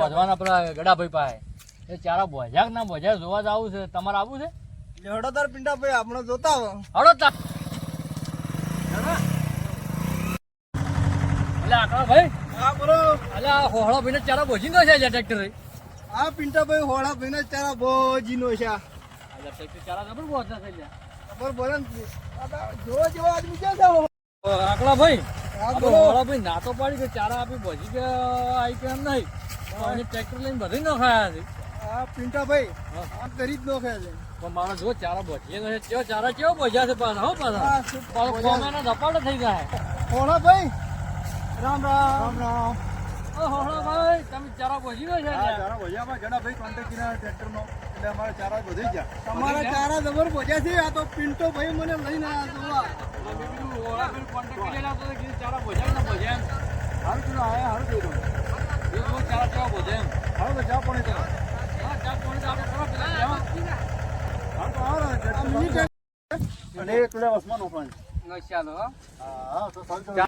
બોધવાના પેલા ગડાભાઈ પાસે. એ ચારા બોઝ્યા ના બોઝ્યા જોવા જ છે. તમારે આવું છે? લેવડોદાર પિંટાભાઈ આપણે જોતા હો હળો એટલે આકડા ભાઈ. હા બોલો. એટલે આ હોહળો ભાઈને ચારા બોજી છે ટ્રેક્ટર. આ પિંટાભાઈ હોળા ભાઈને ચારા બોજીનો છે એટલે ટ્રેક્ટર ચારા જબર બોધતા થઈ ગયા ખબર પડે ને આ તો જોવા જેવા આદમી ક્યાં છે આકડા ભાઈ હા આપણે બોલો. હોહળો ભાઈ ના તો પાડી કે ચારા આપી બોજી કે આઈ કે નહીં. એને ટ્રેક્ટર લઈને બધી ન ખાયા છે. આ પિંટાભાઈ હા. આ કરી જ નોખે છે. પણ મારો જો ચારા બોજીએ છે કેવો ચારા કેવો બોજ્યા છે પાછા હો પાછા. પાછો થઈ જાય. હોળા ભાઈ રામ. રામ રામ. ઓ હોહળો ભાઈ તમે ચારા બોજી ગયો છે હા, ભાઈ ભજીયામાં જડાભાઈ કોન્ટેક્ટ કર્યા ટ્રેક્ટરનો એટલે અમારા ચારા વધી ગયા. તમારા ચારા જબર બોજ્યા છે આ તો પિન્ટો ભાઈ મને લઈને આવ્યા જોવા ચારા જોઈ એ ચારા કેવા ને એમ હાલો તો ચા પાણી કરો હા ચા પાણી તો આપણે કરો પેલા લેવા. હાલ તો આવો ને આ ટ્રેક્ટર મિની અને એકલે વસમાં નોખવાનું નશાનો, હો. હા તો ચલો